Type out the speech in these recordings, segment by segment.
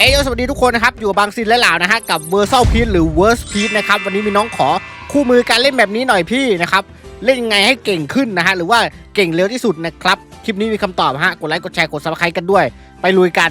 เอ้ยสวัสดีทุกคนนะครับ อยู่บางซินและเหล่านะฮะกับเวอร์ซัลพีทหรือเวอร์สพีทนะครับวันนี้มีน้องขอคู่มือการเล่นแบบนี้หน่อยพี่นะครับเล่นยังไงให้เก่งขึ้นนะฮะหรือว่าเก่งเร็วที่สุดนะครับ คลิปนี้มีคำตอบฮะกดไลค์กดแชร์กดซับสไครต์กันด้วย ไปลุยกัน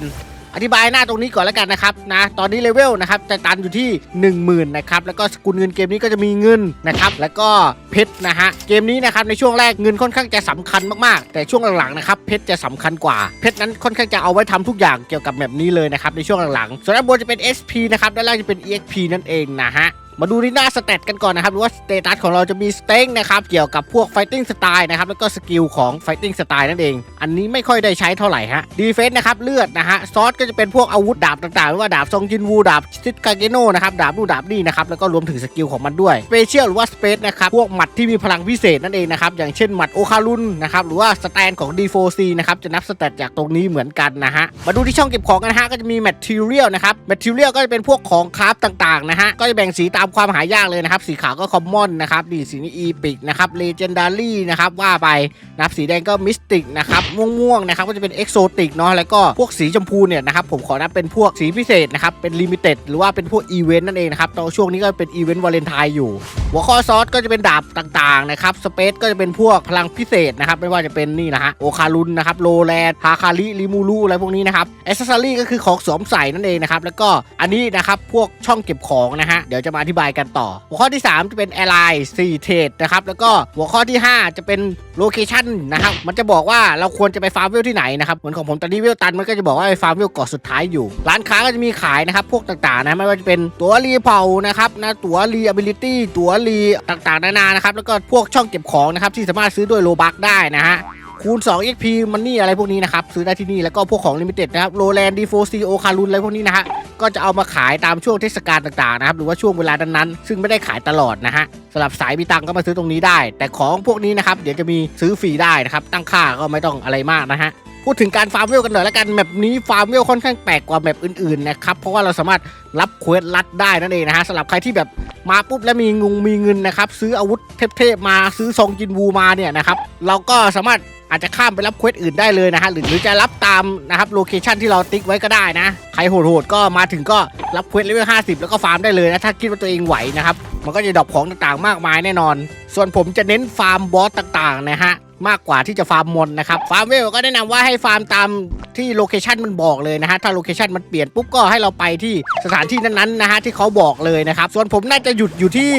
อธิบายหน้าตรงนี้ก่อนแล้วกันนะครับนะตอนนี้เลเวลนะครับจะตันอยู่ที่ 10,000นะครับแล้วก็สกุลเงินเกมนี้ก็จะมีเงินนะครับแล้วก็เพชรนะฮะเกมนี้นะครับในช่วงแรกเงินค่อนข้างจะสำคัญมากๆ แต่ช่วงหลังๆนะครับเพชรจะสำคัญกว่าเพชรนั้นค่อนข้างจะเอาไว้ทำทุกอย่างเกี่ยวกับแบบนี้เลยนะครับในช่วงหลังๆส่วนด้านบนจะเป็น SP นะครับด้านล่างจะเป็น EXP นั่นเองนะฮะ มาดูที่หน้าสเตตกันก่อนนะครับว่าสเตตัสของเราจะมีสเต็งนะครับเกี่ยวกับพวก Fighting Style นะครับแล้วก็สกิลของ Fighting Style นั่นเอง อันนี้ไม่ค่อยได้ใช้เท่าไหร่ฮะดีเฟนส์นะครับเลือดนะฮะซอสก็จะเป็นพวกอาวุธดาบต่างๆไม่ว่าดาบซองจินวูดาบซิดกาเกโนนะครับดาบนู่นดาบนี่นะครับแล้วก็รวมถึงสกิลของมันด้วยสเปเชียลหรือว่าสเปซนะครับพวกหมัดที่มีพลังพิเศษนั่นเองนะครับอย่างเช่นหมัดโอคารุนนะครับหรือว่าสแตนของ D4C นะครับจะนับสเตตจากตรงนี้เหมือนกันนะฮะมาดูที่ช่องเก็บของกันฮะก็จะมี Material นะครับ Material ก็จะเป็นพวกของคราฟต่างๆนะฮะก็จะแบ่งสีตามความหายากเลยนะครับ สีขาวก็คอมมอนนะครับนี่สีนี้อีพิกนะครับเลเจนดารี่นะครับว่าไปนะครับสีแดงก็มิสติกนะครับม่วงๆนะครับก็จะเป็นเอ็กโซติกเนาะแล้วก็พวกสีชมพูเนี่ยนะครับผมขอนับเป็นพวกสีพิเศษนะครับเป็นลิมิเต็ดหรือว่าเป็นพวกอีเวนต์นั่นเองนะครับตอนช่วงนี้ก็เป็นอีเวนต์วาเลนไทน์อยู่ หัวข้อซอสก็จะเป็นดาบต่างๆนะครับสเปซก็จะเป็นพวกพลังพิเศษนะครับไม่ว่าจะเป็นนี่นะฮะโอคารุนนะครับโลแลนฮาคาริลิมูรุอะไรพวกนี้นะครับอ c เซสซอรี่ก็คือของสวมใส่นั่นเองนะครับแล้วก็อันนี้นะครับพวกช่องเก็บของนะฮะเดี๋ยวจะมาธิบายกันต่อ หัวข้อที่ 3 จะเป็นแอร์ไลน์4เทรดนะครับ แล้วก็หัวข้อที่ 5 จะเป็นโลเคชันนะครับ มันจะบอกว่าเราควรจะไปฟาร์มเวลที่ไหนนะครับ เหมือนของผมตอนนี้เวลตันมันก็จะบอกว่าไปฟาร์มเวลเกาะสุดท้ายอยู่ ร้านค้าก็จะมีขายนะครับ พวกต่างๆนะ ไม่ว่าจะเป็นตั๋วรีเผานะครับนะตั๋วรีอ b i l i t y ตั๋วรีต่างๆนานานะครับ แล้วก็พวกช่องเก็บของนะครับที่สามารถซื้อด้วยโลบักได้นะฮะคูณ 2 XP มันนี่อะไรพวกนี้นะครับ ซื้อได้ที่นี่ แล้วก็พวกของลิมิเต็ดนะครับโรแลนดีโฟซีโอคารุนอะไรพวกนี้นะฮะ ก็จะเอามาขายตามช่วงเทศกาลต่างๆนะครับหรือว่าช่วงเวลานั้นๆซึ่งไม่ได้ขายตลอดนะฮะสำหรับสายมีตังก็มาซื้อตรงนี้ได้ แต่ของพวกนี้นะครับเดี๋ยวจะมีซื้อฟรีได้นะครับตั้งค่าก็ไม่ต้องอะไรมากนะฮะพูดถึงการฟาร์มเวลกันหน่อยแล้วกันแมปนี้ฟาร์มเวลค่อนข้างแปลกกว่าแมปอื่นๆนะครับเพราะว่าเราสามารถรับเควสลัดได้นั่นเองนะฮะสำหรับใครที่แบบมาปุ๊บแล้วมีงงมีเงินนะครับซื้ออาวุธเทพๆมาซื้อซองจินวูมาเนี่ยนะครับเราก็สามารถ อาจจะข้ามไปรับเควสอื่นได้เลยนะฮะหรือหรือจะรับตามนะครับโลเคชันที่เราติ๊กไว้ก็ได้นะ ใครโหดๆก็มาถึงก็รับเควสเลเวล50 แล้วก็ฟาร์มได้เลยนะถ้าคิดว่าตัวเองไหวนะครับ มันก็จะดรอปของต่างๆ มากมายแน่นอน ส่วนผมจะเน้นฟาร์มบอสต่างๆนะฮะมากกว่าที่จะฟาร์มมอนนะครับฟาร์มเวลก็แนะนำว่าให้ฟาร์มตามที่โลเคชันมันบอกเลยนะฮะถ้าโลเคชันมันเปลี่ยนปุ๊บก็ให้เราไปที่สถานที่นั้นๆนะฮะที่เขาบอกเลยนะครับส่วนผมน่าจะหยุดอยู่ที่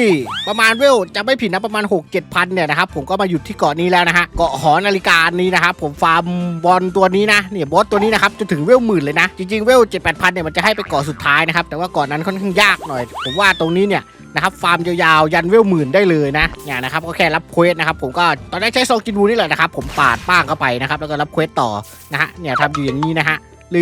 ประมาณเวลจะไม่ผิดนะประมาณ 6 7พันเนี่ยนะครับผมก็มาหยุดที่เกาะนี้แล้วนะฮะเกาะหอนาฬิกานี้นะครับผมฟาร์มบอลตัวนี้นะเนี่ยบอสตัวนี้นะครับจนถึงเวลหมื่นเลยนะจริงๆเวล7 8พันเนี่ยมันจะให้ไปเกาะสุดท้ายนะครับแต่ว่าเกาะนั้นค่อนข้างยากหน่อย ผมว่าตรงนี้เนี่ย นะครับฟาร์มยาวๆยันเวลหมื่นได้เลยนะเนี่ยนะครับก็แค่รับเควสนะครับผมก็ตอนแรกใช้โซกินบูนี่แหละนะครับผมปาดป้างเข้าไปนะครับแล้วก็รับเควสต่อนะฮะเนี่ยทำอยู่อย่างนี้นะฮะ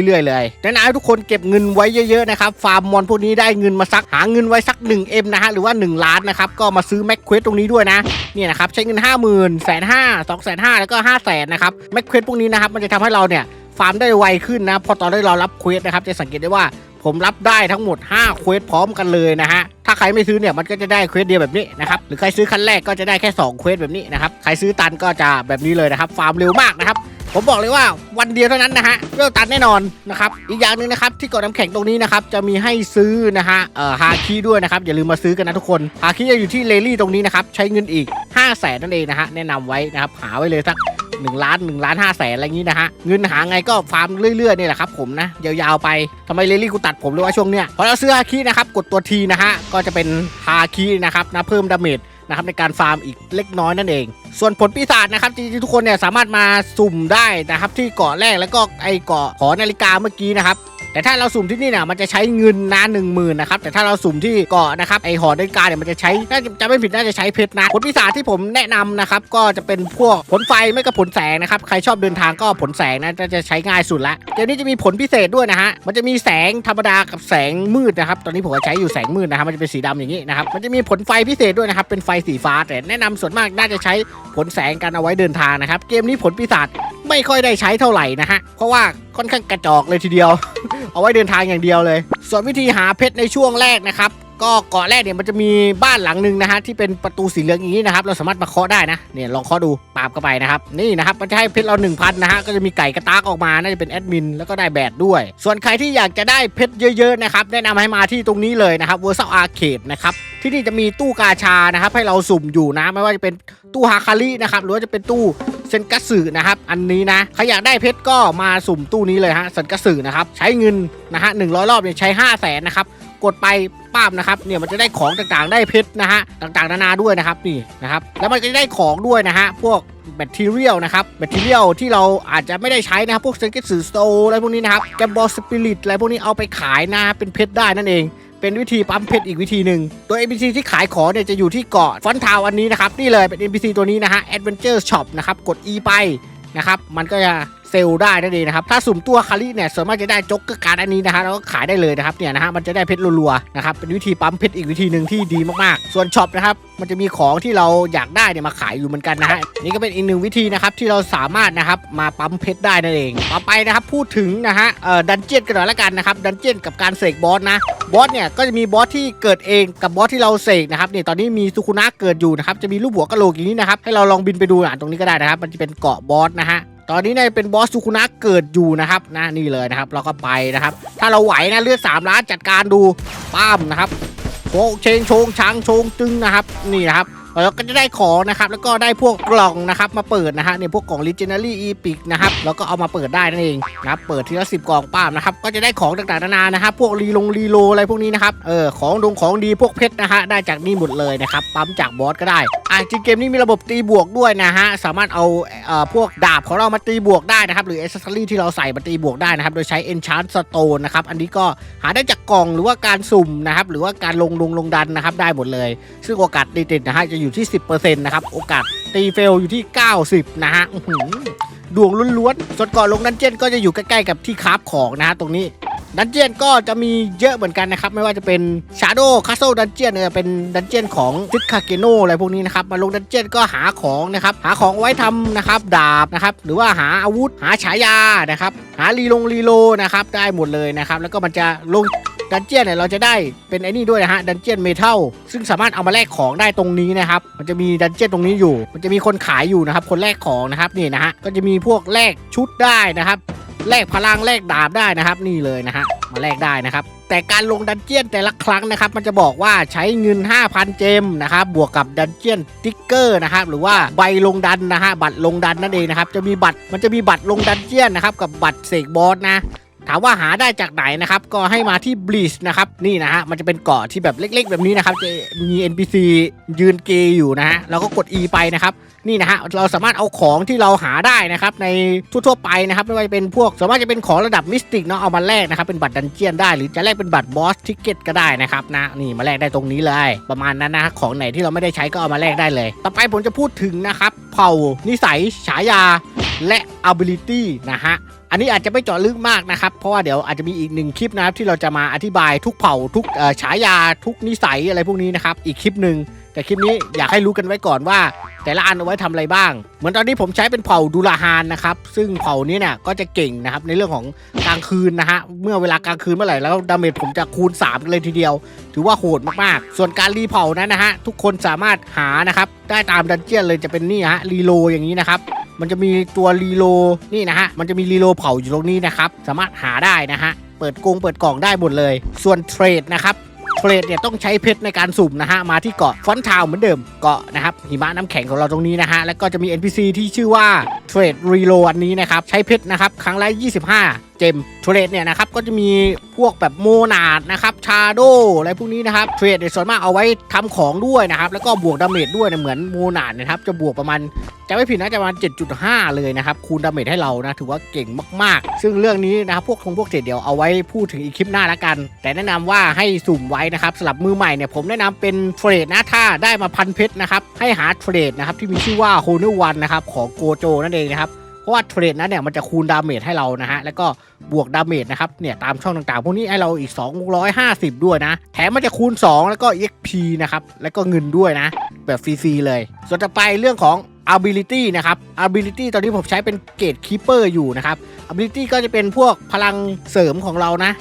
เรื่อยๆเลยแนะนำให้ทุกคนเก็บเงินไว้เยอะๆนะครับ ฟาร์มมอนพวกนี้ได้เงินมาสักหาเงินไว้สัก 1M นะฮะหรือว่า 1 ล้านนะครับ ก็มาซื้อแม็กเควสตรงนี้ด้วยนะเนี่ยนะครับใช้เงิน 5 0 0 0 0 0แสนห้าสองแสนห้าแล้วก็ 5 0 0แสนนะครับแม็กเควสพวกนี้นะครับมันจะทำให้เราเนี่ยฟาร์มได้ไวขึ้นนะพอตอนที่เรารับเควสนะครับจะสังเกตได้ว่าผมรับได้ทั้งหมด 5 เควสพร้อมกันเลยนะฮะ ถ้าใครไม่ซื้อเนี่ยมันก็จะได้เควสเดียวแบบนี้นะครับหรือใครซื้อคันแรกก็จะได้แค่2เควสแบบนี้นะครับใครซื้อตันก็จะแบบนี้เลยนะครับฟาร์มเร็วมากนะครับผมบอกเลยว่าวันเดียวเท่านั้นนะฮะเริ่มตันแน่นอนนะครับอีกอย่างหนึ่งนะครับที่เกาะน้ำแข็งตรงนี้นะครับจะมีให้ซื้อนะฮะเอ่อฮาคีด้วยนะครับอย่าลืมมาซื้อกันนะทุกคนฮาคีจะอยู่ที่เลลี่ตรงนี้นะครับใช้เงินอีก 5 0 0แสนนั่นเองนะฮะแนะนำไว้นะครับหาไว้เลยสัก 1ล้าน1ล้าน5แสนอะไรอย่างนี้นะฮะเงินหาไงก็ฟาร์มเรื่อยๆนี่แหละครับผมนะยาวๆไปทำไมเลลี่กูตัดผมเลยว่าช่วงเนี้ยพอเราเสื้อฮาคีนะครับกดตัวทีนะฮะก็จะเป็นฮาคีนะครับนะเพิ่มดาเมจนะครับในการฟาร์มอีกเล็กน้อยนั่นเอง ส่วนผลปีศาจนะครับจริงๆทุกคนเนี่ยสามารถมาสุ่มได้นะครับที่เกาะแรกแล้วก็ไอเกาะหอนาฬิกาเมื่อกี้นะครับ แต่ถ้าเราสุ่มที่นี่เนี่ยมันจะใช้เงินนะหนึ่งหมื่นนะครับแต่ถ้าเราสุ่มที่เกาะนะครับไอหอนาฬิกาเนี่ยมันจะใช้น่าจะไม่ผิดน่าจะใช้เพชรนะผลปีศาที่ผมแนะนำนะครับก็จะเป็นพวกผลไฟไม่ก็ผลแสงนะครับใครชอบเดินทางก็ผลแสงนะน่าจะใช้ง่ายสุดละเดี๋ยวนี้จะมีผลพิเศษด้วยนะฮะมันจะมีแสงธรรมดากับแสงมืดนะครับตอนนี้ผมใช้อยู่แสงมืดนะครับมันจะเป็นสีดำอย่างนี้นะครับมันจะมีผลไฟพิเศษด้วยนะครับเป็นไฟสีฟ้าแต่แนะนำส่วนมากน่าจะใช้ผลแสงกันเอาไว้เดินทางนะครับเกมนี้ผลปีศาจ ไม่ค่อยได้ใช้เท่าไหร่นะฮะ เพราะว่าค่อนข้างกระจอกเลยทีเดียว เอาไว้เดินทางอย่างเดียวเลย ส่วนวิธีหาเพชรในช่วงแรกนะครับ ก็เกาะแรกเนี่ยมันจะมีบ้านหลังหนึ่งนะฮะที่เป็นประตูสีเหลืองอย่างนี้นะครับ เราสามารถมาเคาะได้นะเนี่ยลองเคาะดูปาบเข้าไปนะครับนี่นะครับมันจะให้เพชรเรา1,000นะฮะก็จะมีไก่กระตากออกมาน่าจะเป็นแอดมินแล้วก็ได้แบดด้วย ส่วนใครที่อยากจะได้เพชรเยอะๆนะครับแนะนำให้มาที่ตรงนี้เลยนะครับเวอร์ซัลอาร์เคดนะครับที่นี่จะมีตู้กาชานะครับให้เราสุ่มอยู่นะ ไม่ว่าจะเป็นตู้ฮาคารินะครับหรือว่าจะเป็นตู้ เซนกัสึนะครับอันนี้นะใครอยากได้เพชรก็มาสุ่มตู้นี้เลยฮะเซนกัสึนะครับใช้เงินนะฮะหนึ่งร้อยรอบเนี่ยใช้5 0 0แสนนะครับกดไปป้ามนะครับเนี่ยมันจะได้ของต่างๆ ได้เพชรนะฮะต่างๆ นานาด้วยนะครับนี่นะครับแล้วมันก็จะได้ของด้วยนะฮะพวกแบตเทอเรียลนะครับแบตเทอเรียลที่เราอาจจะไม่ได้ใช้นะครับพวกเซนกัสสึสโตอะไรพวกนี้นะครับแกมบอลสปิริตอะไรพวกนี้เอาไปขายนะเป็นเพชรได้นั่นเอง เป็นวิธีปั๊มเพชรอีกวิธีหนึ่งตัว NPC ที่ขายของเนี่ยจะอยู่ที่เกาะฟอนทาวอันนี้นะครับนี่เลยเป็น NPC ตัวนี้นะฮะ Adventure Shop นะครับกด E ไปนะครับมันก็จะ เซลได้นั่นเองนะครับถ้าสุ่มตัวคาริเนี่ยส่วนมากจะได้จ็กเกอร์การ์ดอันนี้นะฮะแล้วก็ขายได้เลยนะครับเนี่ยนะฮะมันจะได้เพชรรัวๆนะครับเป็นวิธีปั๊มเพชรอีกวิธีหนึ่งที่ดีมากๆ ส่วนช็อปนะครับมันจะมีของที่เราอยากได้เนี่ยมาขายอยู่เหมือนกันนะฮะนี่ก็เป็นอีกหนึ่งวิธีนะครับที่เราสามารถนะครับมาปั๊มเพชรได้นั่นเอง ต่อไปนะครับพูดถึงนะฮะเอ่อดันเจียนกันหน่อยละกันนะครับดันเจียนกับการเสกบอสนะบอสเนี่ยก็จะมีบอสที่เกิดเองกับบอสที่เราเสกนะครับเนี่ยตอนนี้มีสุคุนะเกิดอยู่นะครับจะมีรูปหัวกะโหลกอย่างนี้นะครับให้เราลองบินไปดูอะตรงนี้ก็ได้นะครับมันจะเป็นเกาะบอสนะฮะ ตอนนี้นายเป็นบอสสุคุนะเกิดอยู่นะครับนะนี่เลยนะครับ เราก็ไปนะครับ ถ้าเราไหวนะเลือด3ล้านจัดการดูป้ามนะครับโชงเชงโชงช้างโชงตึงนะครับ นี่นะครับ เราก็จะได้ของนะครับแล้วก็ได้พวกกล่องนะครับมาเปิดนะฮะเนี่ยพวกกล่อง Legendary Epic นะครับแล้วก็เอามาเปิดได้นั่นเองนะเปิดทีละ10กล่องป้ามนะครับก็จะได้ของต่างๆนานานะครับพวกรีลงรีโลอะไรพวกนี้นะครับเออของดงของดีพวกเพชรนะฮะได้จากนี่หมดเลยนะครับปั๊มจากบอสก็ได้อ่จริงเกมนี้มีระบบตีบวกด้วยนะฮะสามารถเอาเอ่อพวกดาบของเรามาตีบวกได้นะครับหรือ accessory ที่เราใส่มาตีบวกได้นะครับโดยใช้ enchant stone นะครับอันนี้ก็หาได้จากกล่องหรือว่าการสุ่มนะครับหรือว่าการลงลงลงดันนะครับได้หมดเลย ซึ่งโอกาสตีติดนะฮะจะอยู่ที่ 10%นะครับ โอกาสตีเฟลอยู่ที่ 90 นะฮะดวงล้วนๆส่วนก่อนลงดันเจียนก็จะอยู่ใกล้ๆกับที่คราฟของนะฮะตรงนี้ดันเจียนก็จะมีเยอะเหมือนกันนะครับ ไม่ว่าจะเป็น Shadow Castle Dungeon เนี่ยเป็นดันเจียนของทิคาเกโนอะไรพวกนี้นะครับ มาลงดันเจียนก็หาของนะครับ หาของไว้ทำนะครับ ดาบนะครับ หรือว่าหาอาวุธ หาฉายานะครับ หารีลงรีโลนะครับ ได้หมดเลยนะครับ แล้วก็มันจะลง ดันเจียนเนี่ยเราจะได้เป็นไอ้นี่ด้วยนะฮะดันเจียนเมทัลซึ่งสามารถเอามาแลกของได้ตรงนี้นะครับมันจะมีดันเจียนตรงนี้อยู่ มันจะมีคนขายอยู่นะครับคนแลกของนะครับนี่นะฮะก็จะมีพวกแลกชุดได้นะครับแลกพลังแลกดาบได้นะครับ นี่เลยนะฮะมาแลกได้นะครับ แต่การลงดันเจียนแต่ละครั้งนะครับ มันจะบอกว่าใช้เงิน 5,000 เจมนะครับ บวกกับดันเจียนติ๊กเกอร์นะครับ หรือว่าใบลงดันนะฮะบัตรลงดันนั่นเองนะครับ จะมีบัตรมันจะมีบัตรลงดันเจียนนะครับ กับบัตรเสกบอสนะ ถามว่าหาได้จากไหนนะครับ ก็ให้มาที่บลีชนะครับ นี่นะฮะ มันจะเป็นเกาะที่แบบเล็ก ๆ แบบนี้นะครับ จะมี NPC ยืนเกยอยู่นะฮะ แล้วก็กด E ไปนะครับ นี่นะฮะ เราสามารถเอาของที่เราหาได้นะครับ ในทั่วๆไปนะครับ ไม่ว่าจะเป็นพวกสามารถจะเป็นของระดับมิสติกเนาะ เอามาแลกนะครับ เป็นบัตรดันเจียนได้ หรือจะแลกเป็นบัตรบอสทิกเก็ตก็ได้นะครับนะ นี่มาแลกได้ตรงนี้เลย ประมาณนั้นนะฮะของไหนที่เราไม่ได้ใช้ก็เอามาแลกได้เลย ต่อไปผมจะพูดถึงนะครับ เผ่า นิสัย ฉายา และ ability นะฮะ อันนี้อาจจะไม่เจาะลึกมากนะครับ เพราะว่าเดี๋ยวอาจจะมีอีกหนึ่งคลิปนะครับที่เราจะมาอธิบายทุกเผ่าทุกฉายาทุกนิสัยอะไรพวกนี้นะครับ อีกคลิปหนึ่งแต่คลิปนี้อยากให้รู้กันไว้ก่อนว่า แต่ละอันเอาไว้ทำอะไรบ้าง เหมือนตอนนี้ผมใช้เป็นเผ่าดูลาฮานนะครับ ซึ่งเผ่านี้เนี่ยก็จะเก่งนะครับในเรื่องของกลางคืนนะฮะ เมื่อเวลากลางคืนเมื่อไหร่แล้วดาเมจผมจะคูณ3เลยทีเดียว ถือว่าโหดมากๆ ส่วนการรีเผ่านั้นนะฮะทุกคนสามารถหานะครับได้ตามดันเจียนเลยจะเป็นนี่ฮะรีโลอย่างนี้นะครับ มันจะมีตัวรีโลนี่นะฮะ มันจะมีรีโลเผาอยู่ตรงนี้นะครับ สามารถหาได้นะฮะ เปิดกรงเปิดกล่องได้หมดเลย ส่วนเทรดนะครับ เทรดเนี่ยต้องใช้เพชรในการสุ่มนะฮะ มาที่เกาะฟอนทาวเหมือนเดิม เกาะนะครับ หิมะน้ำแข็งของเราตรงนี้นะฮะ แล้วก็จะมี NPC ที่ชื่อว่าเทรดรีโลอันนี้นะครับ ใช้เพชรนะครับ ครั้งละ25 เจมเทรดเนี่ยนะครับก็จะมีพวกแบบโมนาดนะครับชาโดอะไรพวกนี้นะครับเทรดเนี่ยส่วนมากเอาไว้ทำของด้วยนะครับแล้วก็บวกดาเมจด้วยนะเหมือนโมนาดนะครับจะบวกประมาณจะไม่ผิดนะจะประมาณ 7.5 เลยนะครับคูณดาเมจให้เรานะถือว่าเก่งมากๆ ซึ่งเรื่องนี้นะครับพวกคงพวกเศษเดี๋ยวเอาไว้พูดถึงอีกคลิปหน้าละกัน แต่แนะนำว่าให้สุ่มไว้นะครับสำหรับมือใหม่เนี่ยผมแนะนำเป็นเทรดนะถ้าได้มาพันเพชรนะครับให้หาเทรดนะครับที่มีชื่อว่าโฮเนวันนะครับของโกโจนั่นเองนะครับ ราะว่าเทรดนั้นเนี่ยมันจะคูณดาเมจให้เรานะฮะแล้วก็บวกดาเมจนะครับเนี่ยตามช่องต่างๆ พวกนี้ให้เราอีก 250 ด้วยนะ แถมมันจะคูณ 2 แล้วก็ XP นะครับแล้วก็เงินด้วยนะ แบบฟรีๆเลย ส่วนต่อไปเรื่องของ ability นะครับ ability ตอนนี้ผมใช้เป็นเกตคีเปอร์อยู่นะครับ ability ก็จะเป็นพวกพลังเสริมของเรานะ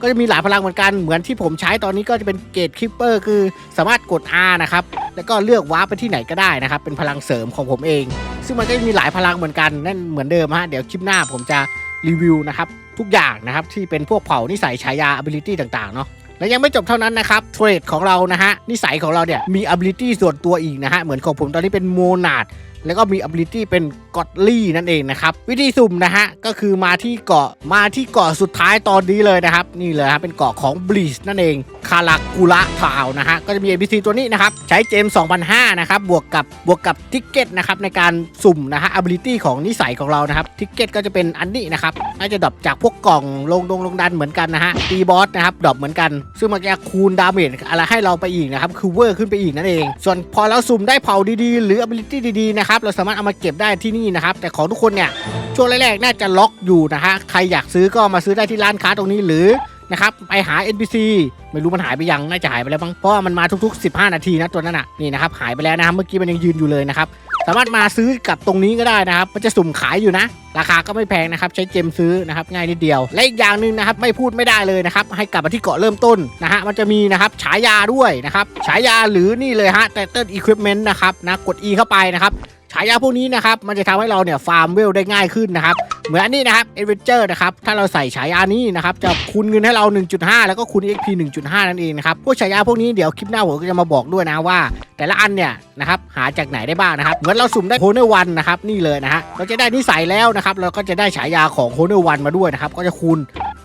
ก็จะมีหลายพลังเหมือนกันเหมือนที่ผมใช้ตอนนี้ก็จะเป็นเกตคิปเปอร์คือสามารถกด R นะครับแล้วก็เลือกวาร์ปไปที่ไหนก็ได้นะครับเป็นพลังเสริมของผมเอง ซึ่งมันก็จะมีหลายพลังเหมือนกันนั่นเหมือนเดิมฮะเดี๋ยวคลิปหน้าผมจะรีวิวนะครับทุกอย่างนะครับที่เป็นพวกเผ่านิสัยฉายา ability ต่างๆเนาะและยังไม่จบเท่านั้นนะครับเทรดของเรานะฮะนิสัยของเราเนี่ยมี ability ส่วนตัวอีกนะฮะเหมือนของผมตอนนี้เป็นโมนาด แล้วก็มี ability เป็นกอดลี่นั่นเองนะครับ วิธีสุ่มนะฮะ ก็คือมาที่เกาะมาที่เกาะสุดท้ายตอนนี้เลยนะครับ นี่เลยครับเป็นเกาะของบลีชนั่นเองคารากุระทาวนะฮะ ก็จะมี ABC ตัวนี้นะครับ ใช้เจม2,005นะครับ บวกกับบวกกับทิกเก็ตนะครับในการสุ่มนะฮะ ability ของนิสัยของเรานะครับทิกเก็ตก็จะเป็นอันนี้นะครับน่าจะดรอปจากพวกกล่องลงดงลงดันเหมือนกันนะฮะตีบอสนะครับดรอปเหมือนกัน ซึ่งมันจะคูณดาเมจอะไรให้เราไปอีกนะครับคือเวอร์ขึ้นไปอีกนั่นเอง ส่วนพอเราสุ่มได้เผาดีๆ หรือ ability ดีๆนะครับเราสามารถเอามาเก็บได้ที่นี่นะครับ แต่ของทุกคนเนี่ยช่วงแรกๆน่าจะล็อกอยู่นะฮะใครอยากซื้อก็มาซื้อได้ที่ร้านค้าตรงนี้หรือนะครับไปหา NPC ไม่รู้มันหายไปยังน่าจะหายไปแล้วบ้างเพราะว่ามันมาทุกๆ 15 นาทีนะตัวนั้นน่ะนี่นะครับหายไปแล้วนะครับเมื่อกี้มันยังยืนอยู่เลยนะครับสามารถมาซื้อกับตรงนี้ก็ได้นะครับมันจะสุ่มขายอยู่นะ ราคาก็ไม่แพงนะครับใช้เจมซื้อนะครับง่ายนิดเดียว และอีกอย่างหนึ่งนะครับไม่พูดไม่ได้เลยนะครับให้กลับมาที่เกาะเริ่มต้นนะฮะมันจะมีนะครับฉายาด้วยนะครับฉายาหรือนี่เลยฮะ t ต t l e Equipment นะครับนะกด E เข้าไปนะครับ ฉายาพวกนี้นะครับมันจะทำให้เราเนี่ยฟาร์มเวลได้ง่ายขึ้นนะครับ เหมือนอันนี้นะครับเอเวนเจอร์นะครับถ้าเราใส่ฉายานี้นะครับจะคูณเงินให้เรา 1.5 แล้วก็คูณ XP 1.5 นั่นเองนะครับพวกฉายาพวกนี้เดี๋ยวคลิปหน้าผมก็จะมาบอกด้วยนะว่า แต่ละอันเนี่ยนะครับหาจากไหนได้บ้างนะครับเหมือนเราสุ่มได้โฮเนอร์วันนะครับนี่เลยนะฮะเราจะได้นิสัยแล้วนะครับเราก็จะได้ฉายาของโฮเนอร์วันมาด้วยนะครับก็จะคูณ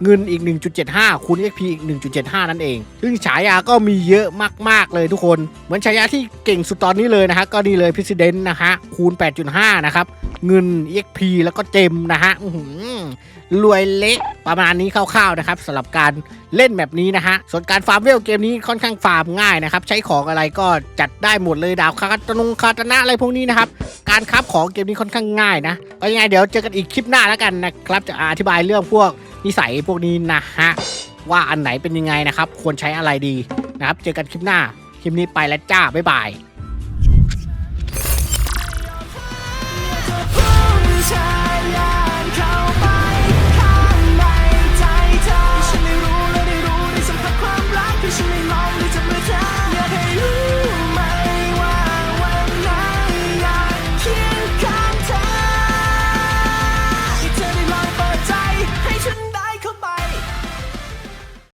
เงินอีก 1.75 คูณ XP อีก 1.75 นั่นเอง ซึ่งฉายาก็มีเยอะมาก ๆ เลยทุกคน เหมือนฉายาที่เก่งสุดตอนนี้เลยนะฮะ ก็นี่เลยพิ i เดนนะฮะ คูณ 8.5 นะครับ เงิน EXP แล้วก็เจมนะฮะรวยเละประมาณนี้คร่าวๆนะครับสำหรับการเล่นแบบนี้นะฮะส่วนการฟาร์มเวลเกมนี้ค่อนข้างฟาร์มง่ายนะครับใช้ของอะไรก็จัดได้หมดเลยดาวคาตนงคาตนะอะไรพวกนี้นะครับการคราของเกมนี้ค่อนข้างง่ายนะก็ยังไงเดี๋ยวเจอกันอีกคลิปหน้าแล้วกันนะครับจะอธิบายเรื่องพวกนิสัยพวกนี้นะฮะว่าอันไหนเป็นยังไงนะครับควรใช้อะไรดีนะครับเจอกันคลิปหน้าคลิปนี้ไปแล้วจ้าบ๊ายบาย